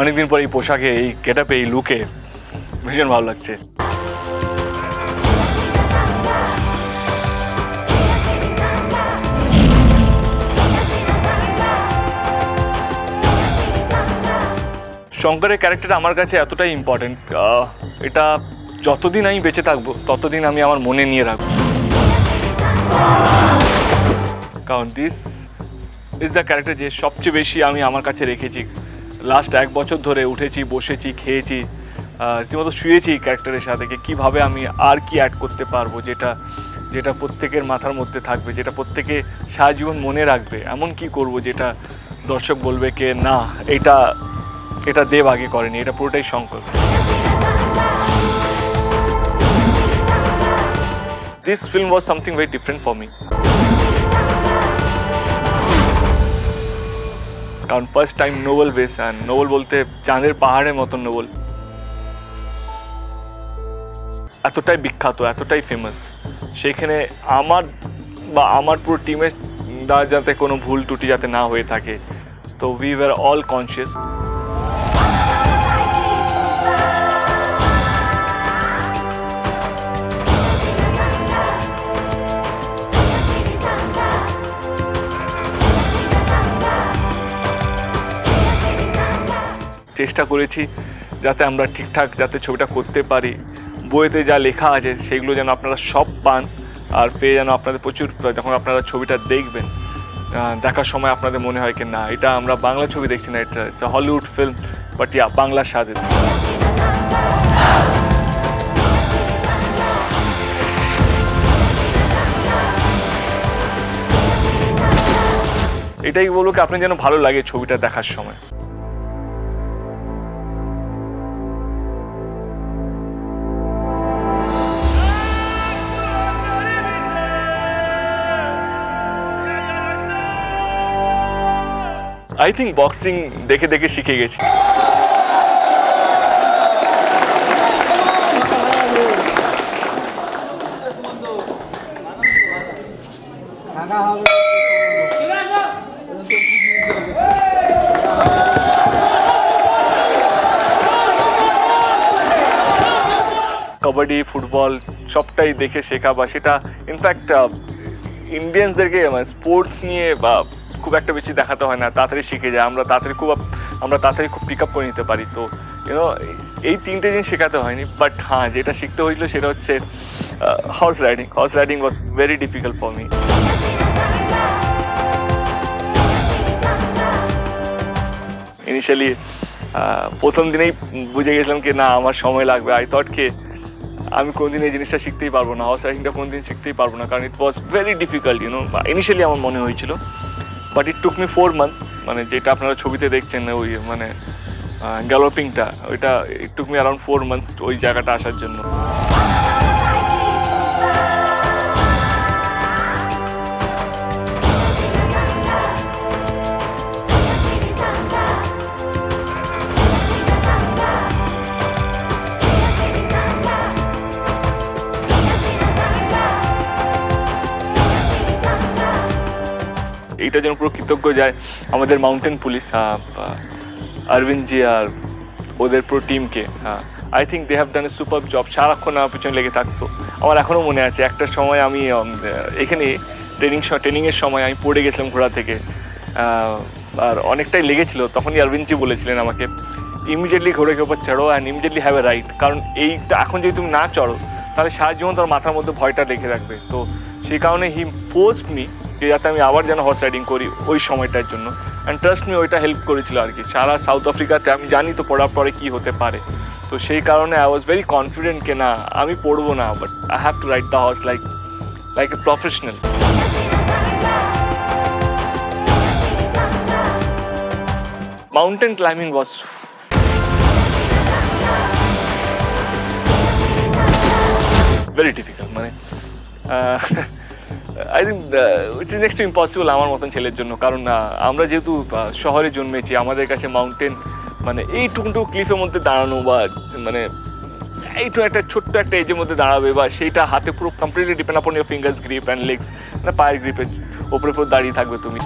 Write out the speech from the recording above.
অনেকদিন পর এই পোশাকে, এই গেটাপে এই লুকে ভীষণ ভালো লাগছে। শঙ্করের ক্যারেক্টার আমার কাছে এতটাই ইম্পর্টেন্ট এটা যতদিন আমি বেঁচে থাকব, ততদিন আমি আমার মনে নিয়ে রাখব। কারণ দিস ইজ দ্য ক্যারেক্টার যে সবচেয়ে বেশি আমি আমার কাছে রেখেছি। লাস্ট এক বছর ধরে উঠেছি, বসেছি, খেয়েছি রীতিমতো শুয়েছি ক্যারেক্টারের সাথে কীভাবে আমি আর কি অ্যাড করতে পারব যেটা যেটা প্রত্যেকের মাথার মধ্যে থাকবে, যেটা প্রত্যেকে সারা জীবন মনে রাখবে। এমন কি করব যেটা দর্শক বলবে কে না, এটা এটা দেব আগে করেনি, এটা পুরোটাই Shankar this film was something very different for me কারণ first time novel base and novel বলতে চাঁদের পাহাড়ের মতন নোবেল এতটাই বিখ্যাত, এতটাই ফেমাস সেইখানে আমার বা আমার পুরো টিমের দ্বারা যাতে কোনো ভুল ত্রুটি যাতে না হয়ে থাকে। তো উই ওয়ার অল কনসিয়াস চেষ্টা করেছি যাতে আমরা ঠিকঠাক যাতে ছবিটা করতে পারি। বইতে যা লেখা আছে সেগুলো যেন আপনারা সব পান আর পেয়ে যেন আপনাদের প্রচুর যখন আপনারা ছবিটা দেখবেন দেখার সময় আপনাদের মনে হয় কি না, এটা আমরা বাংলা ছবি দেখছি না, এটা it's Hollywood film, but yeah বাংলার স্বাদে এটাই বলব কি, আপনার যেন ভালো লাগে ছবিটা দেখার সময়। আই থিঙ্ক বক্সিং দেখে দেখে শিখে গেছি। কাবাডি, ফুটবল সবটাই দেখে শেখা বা সেটা ইনফ্যাক্ট ইন্ডিয়ানসদেরকে মানে স্পোর্টস নিয়ে বা খুব একটা বেশি দেখাতে হয় না, তাড়াতাড়ি শিখে যায়। আমরা তাড়াতাড়ি খুব আমরা তাড়াতাড়ি খুব পিক আপ করে নিতে পারি। তো ইউনো এই তিনটে জিনিস শেখাতে হয়নি। বাট হ্যাঁ যেটা শিখতে হয়েছিল সেটা হচ্ছে horse riding horse riding was very difficult for me initially প্রথম দিনেই বুঝে গেছিলাম কি না, আমার সময় লাগবে। আই থট কে আমি কোনদিন এই জিনিসটা শিখতেই পারব না হর্স রাইডিংটা কোনোদিন শিখতেই পারব না, কারণ it was very difficult you know initially আমার মনে হয়েছিল but it took me four months মানে যেটা আপনারা ছবিতে দেখছেন ওই মানে গ্যালোপিংটা ওইটা it took me around four months ওই জায়গাটা আসার জন্য। এইটার জন্য পুরো কৃতজ্ঞ যায়। আমাদের মাউন্টেন পুলিশ অরবিন্দ জি আর ওদের পুরো টিমকে হ্যাঁ। I think they have done a super job সারাক্ষণ আমার পিছনে লেগে থাকতো। আমার এখনও মনে আছে, একটা সময় আমি এখানে ট্রেনিং ট্রেনিংয়ের সময় আমি পড়ে গেছিলাম ঘোড়া থেকে। আর অনেকটাই লেগেছিল। তখনই অরবিন্দজি বলেছিলেন আমাকে ইমিডিয়েটলি ঘোড়াকে ওপর চড়ো and immediately have a ride কারণ এইটা, এখন যদি তুমি না চড়ো, তাহলে সারা জীবন তোমার মাথার মধ্যে ভয়টা রেখে রাখবে। তো সেই কারণে হি ফোর্সড মি যে যাতে আমি আবার যেন হর্স রাইডিং করি ওই সময়টার জন্য। অ্যান্ড ট্রাস্ট মি ওইটা হেল্প করেছিল আর কি। সারা সাউথ আফ্রিকাতে আমি জানি তো পড়ার পরে কী হতে পারে। তো সেই কারণে আই ওয়াজ ভেরি কনফিডেন্ট কে না, আমি পড়ব না but I have to ride the horse like like a professional mountain climbing was very difficult মানে I think it's is next impossible আমার মতন ছেলের জন্য, কারণ আমরা যেহেতু শহরে জন্মেছি, আমাদের কাছে মাউন্টেন মানে এইটুকুটুকু ক্লিফের মধ্যে দাঁড়ানো বা মানে এইটু একটা ছোট্ট একটা এজের মধ্যে দাঁড়াবে বা সেইটা হাতে পুরো completely depend upon your fingers grip and legs মানে পায়ের গ্রিপের ওপরে পুরো দাঁড়িয়ে থাকবে তুমি।